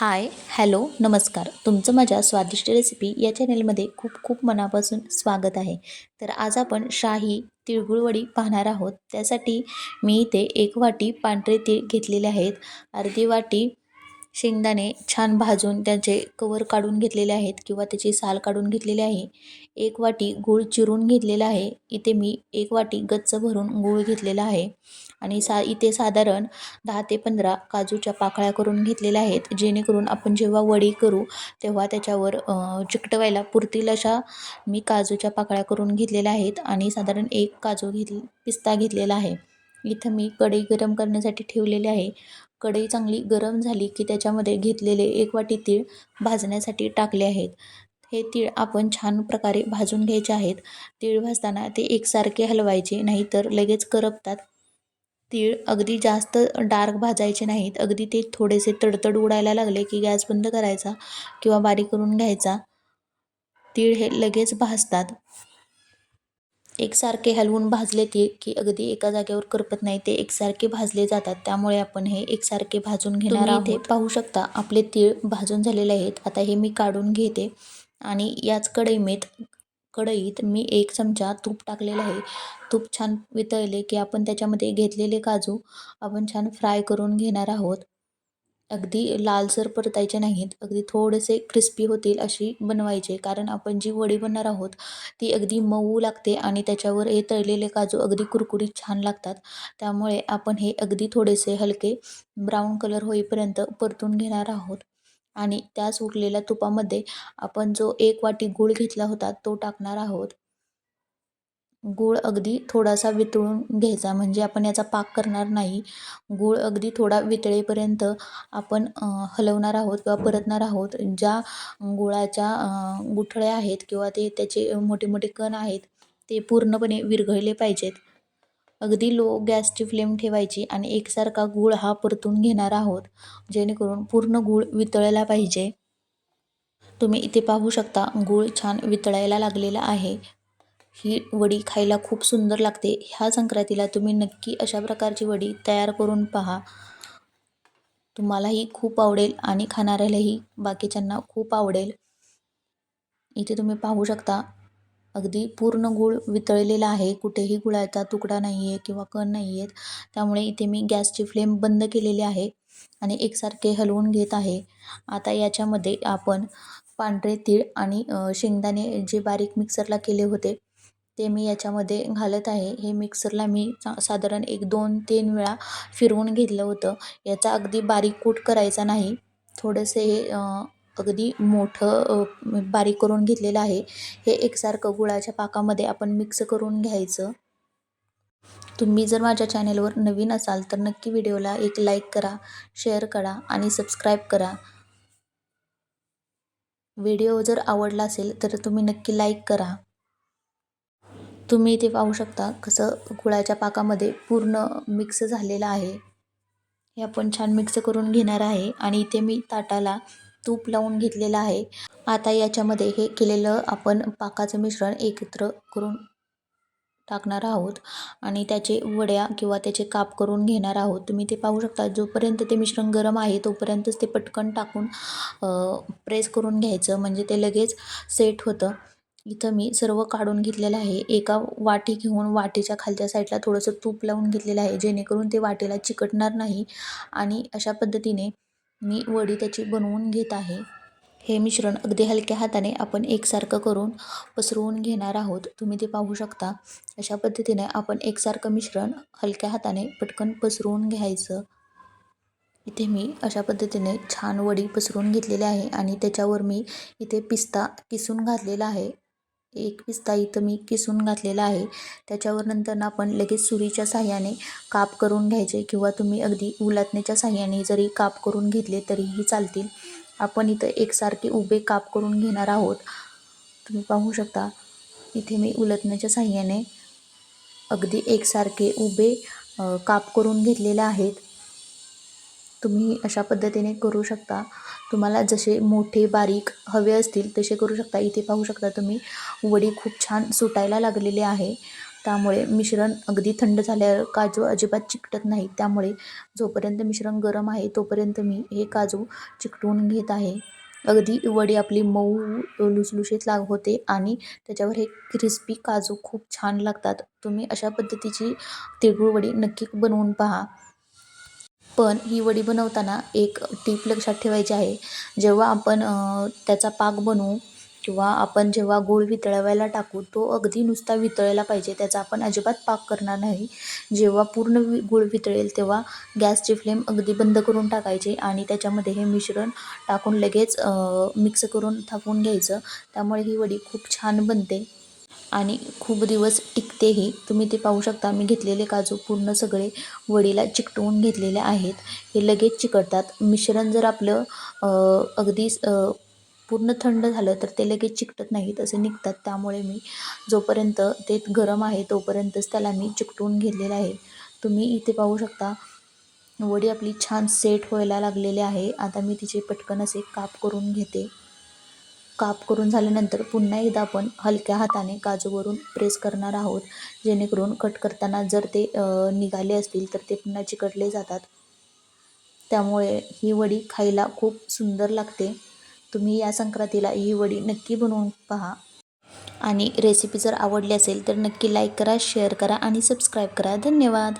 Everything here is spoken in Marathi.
हाय हॅलो नमस्कार. तुमचं माझ्या स्वादिष्ट रेसिपी या चॅनलमध्ये खूप खूप मनापासून स्वागत आहे. तर आज आपण शाही तिळगुळवडी पाहणार आहोत. त्यासाठी मी इथे एक वाटी पांढरे तीळ घेतलेले आहेत. अर्धी वाटी शेंगदाणे छान भाजून त्याचे कवर काढून घेतलेले आहेत किंवा त्याची साल काढून घेतलेली आहे. एक वाटी गूळ चिरून घेतलेला आहे. इथे मी एक वाटी गच्च भरून गूळ घेतलेला आहे. आणि सा इथे साधारण दहा ते पंधरा काजूच्या पाकळ्या करून घेतलेल्या आहेत. जेणेकरून आपण जेव्हा वडी करू तेव्हा त्याच्यावर चिकटवायला पुरतील अशा मी काजूच्या पाकळ्या करून घेतलेल्या आहेत आणि साधारण एक काजू घेत पिस्ता घेतलेला आहे. इथं मी कढई गरम करण्यासाठी ठेवलेली आहे. कढई चांगली गरम झाली की त्याच्यामध्ये घेतलेले एक वाटी तीळ भाजण्यासाठी टाकले आहेत. हे तीळ आपण छान प्रकारे भाजून घ्यायचे आहेत. तीळ भाजताना ते एकसारखे हलवायचे नाही तर लगेच करपतात. तीळ अगदी जास्त डार्क भाजायचे नाहीत. अगदी ते थोडेसे तडतड उडायला लागले की गॅस बंद करायचा किंवा बारीक करून घ्यायचा. तीळ हे लगेच भाजतात. एकसारखे हलवून भाजले ते की अगदी एका जागेवर करपत नाही ते एकसारखे भाजले जातात. त्यामुळे आपण हे एकसारखे भाजून घेणार आहोत. पाहू शकता आपले तीळ भाजून झालेले आहेत. आता हे मी काढून घेते आणि याच कढईमेत कढईत मी एक चमचा तूप टाकलेलं आहे. तूप छान वितळले की आपण त्याच्यामध्ये घेतलेले काजू आपण छान फ्राय करून घेणार आहोत. अगदी लालसर परतायचे नाहीत अगदी थोडेसे क्रिस्पी होतील अशी बनवायचे. कारण आपण जी वडी बनणार आहोत ती अगदी मऊ लागते आणि त्याच्यावर हे तळलेले काजू अगदी कुरकुरीत छान लागतात. त्यामुळे आपण हे अगदी थोडेसे हलके ब्राऊन कलर होईपर्यंत परतून घेणार आहोत. आणि त्याच उरलेल्या तुपामध्ये आपण जो एक वाटी गूळ घेतला होता तो टाकणार आहोत. गूळ अगदी थोडासा वितळून घ्यायचा म्हणजे आपण याचा पाक करणार नाही. गूळ अगदी थोडा वितळेपर्यंत आपण हलवणार आहोत किंवा परतणार आहोत. ज्या गुळाच्या गुठळ्या आहेत किंवा ते त्याचे मोठे मोठे कण आहेत ते पूर्णपणे विरघळले पाहिजेत. अगदी लो गॅसची फ्लेम ठेवायची आणि एकसारखा गूळ हा परतून घेणार आहोत जेणेकरून पूर्ण गूळ वितळला पाहिजे. तुम्ही इथे पाहू शकता गूळ छान वितळायला लागलेला आहे. ही वडी खायला खूप सुंदर लागते. ह्या संक्रांतीला तुम्ही नक्की अशा प्रकारची वडी तयार करून पहा. तुम्हालाही खूप आवडेल आणि खाणाऱ्यालाही बाकीच्यांना खूप आवडेल. इथे तुम्ही पाहू शकता अगदी पूर्ण गूळ वितळलेला आहे. कुठेही गुळाचा तुकडा नाही आहे किंवा कण नाही आहेत त्यामुळे इथे मी गॅसची फ्लेम बंद केलेली आहे आणि एकसारखे हलवून घेत आहे. आता याच्यामध्ये आपण पांढरे तीळ आणि शेंगदाणे जे बारीक मिक्सरला केले होते ते मी याच्यामध्ये घालत आहे. हे मिक्सरला मी साधारण एक दोन तीन वेळा फिरवून घेतलं होतं. याचा अगदी बारीक कूट करायचा नाही. थोडंसे हे अगदी मोठं बारीक करून घेतलेलं आहे. हे एकसारखं गुळाच्या पाकामध्ये आपण मिक्स करून घ्यायचं. तुम्ही जर माझ्या चॅनेलवर नवीन असाल तर नक्की व्हिडिओला एक लाईक करा शेअर करा आणि सबस्क्राईब करा. व्हिडिओ जर आवडला असेल तर तुम्ही नक्की लाईक करा. तुम्ही इथे पाहू शकता कसं गुळाच्या पाकामध्ये पूर्ण मिक्स झालेलं आहे. हे आपण छान मिक्स करून घेणार आहे आणि इथे मी ताटाला तूप लावून घेतलेलं आहे. आता याच्यामध्ये हे केलेलं आपण पाकाचं मिश्रण एकत्र करून टाकणार आहोत आणि त्याचे वड्या किंवा त्याचे काप करून घेणार आहोत. तुम्ही ते पाहू शकता जोपर्यंत ते मिश्रण गरम आहे तोपर्यंतच ते पटकन टाकून प्रेस करून घ्यायचं. म्हणजे ते लगेच सेट होतं. इथं मी सर्व काढून घेतलेलं आहे. एका वाटी घेऊन वाटीच्या खालच्या साईडला थोडंसं तूप लावून घेतलेलं आहे जेणेकरून ते वाटीला चिकटणार नाही. आणि अशा पद्धतीने मी वडी त्याची बनवून घेत आहे. हे मिश्रण अगदी हलक्या हाताने आपण एकसारखं करून पसरवून घेणार आहोत. तुम्ही ते पाहू शकता. अशा पद्धतीने आपण एकसारखं मिश्रण हलक्या हाताने पटकन पसरवून घ्यायचं. इथे मी अशा पद्धतीने छान वडी पसरून घेतलेली आहे आणि त्याच्यावर मी इथे पिस्ता किसून घातलेला आहे. एक पिस्ता इथं मी किसून घातलेला आहे. त्याच्यावर नंतर आपण लगेच सुरीच्या साह्याने काप करून घ्यायचे किंवा तुम्ही अगदी उलातण्याच्या साह्याने जरी काप करून घेतले तरीही चालतील. आपण इथं एकसारखे उभे काप करून घेणार आहोत. तुम्ही पाहू शकता इथे मी उलटण्याच्या साह्याने अगदी एकसारखे उभे काप करून घेतलेले आहेत. तुम्ही अशा पद्धतीने करू शकता. तुम्हाला जसे मोठे बारीक हवे असतील तसे करू शकता. इथे पाहू शकता तुम्ही वडी खूप छान सुटायला लागलेली आहे. त्यामुळे मिश्रण अगदी थंड झाल्यावर काजू अजिबात चिकटत नाही. त्यामुळे जोपर्यंत मिश्रण गरम आहे तोपर्यंत मी हे काजू चिकटवून घेत आहे. अगदी वडी आपली मऊ लुसलुशीत लाग होते आणि त्याच्यावर हे क्रिस्पी काजू खूप छान लागतात. तुम्ही अशा पद्धतीची तिळगुळ वडी नक्की बनवून पहा. पण ही वडी बनवताना एक टीप लक्षात ठेवायची आहे. जेव्हा आपण त्याचा पाक बनवू किंवा आपण जेव्हा गूळ वितळवायला टाकू तो अगदी नुसता वितळायला पाहिजे. त्याचा आपण अजिबात पाक करणार नाही. जेव्हा पूर्ण वि गूळ वितळेल तेव्हा गॅसची फ्लेम अगदी बंद करून टाकायची आणि त्याच्यामध्ये हे मिश्रण टाकून लगेच मिक्स करून थापून घ्यायचं. त्यामुळे ही वडी खूप छान बनते. आणि खूप दिवस टिकतेही. तुम्ही ते पाहू शकता मी घेतलेले काजू पूर्ण सगळे वडीला चिकटवून घेतलेले आहेत. हे लगेच चिकटतात. मिश्रण जर आपलं अगदी पूर्ण थंड झालं तर ते लगेच चिकटत नाहीत असे निघतात. त्यामुळे मी जोपर्यंत ते गरम आहे तोपर्यंतच त्याला मी चिकटवून घेतलेलं आहे. तुम्ही इथे पाहू शकता वडी आपली छान सेट व्हायला लागलेली आहे. आता मी तिचे पटकन असे काप करून घेते. काप करून झाल्यानंतर पुन्हा एकदा आपण हलक्या हाताने काजूवरून प्रेस करणार आहोत. जेणेकरून कट करताना जर ते निघाले असतील तर ते पुन्हा चिकटले जातात. त्यामुळे ही वडी खायला खूप सुंदर लागते. तुम्ही या संक्रांतीला ही वडी नक्की बनवून पहा. आणि रेसिपी जर आवडली असेल तर नक्की लाईक करा शेअर करा आणि सबस्क्राईब करा. धन्यवाद!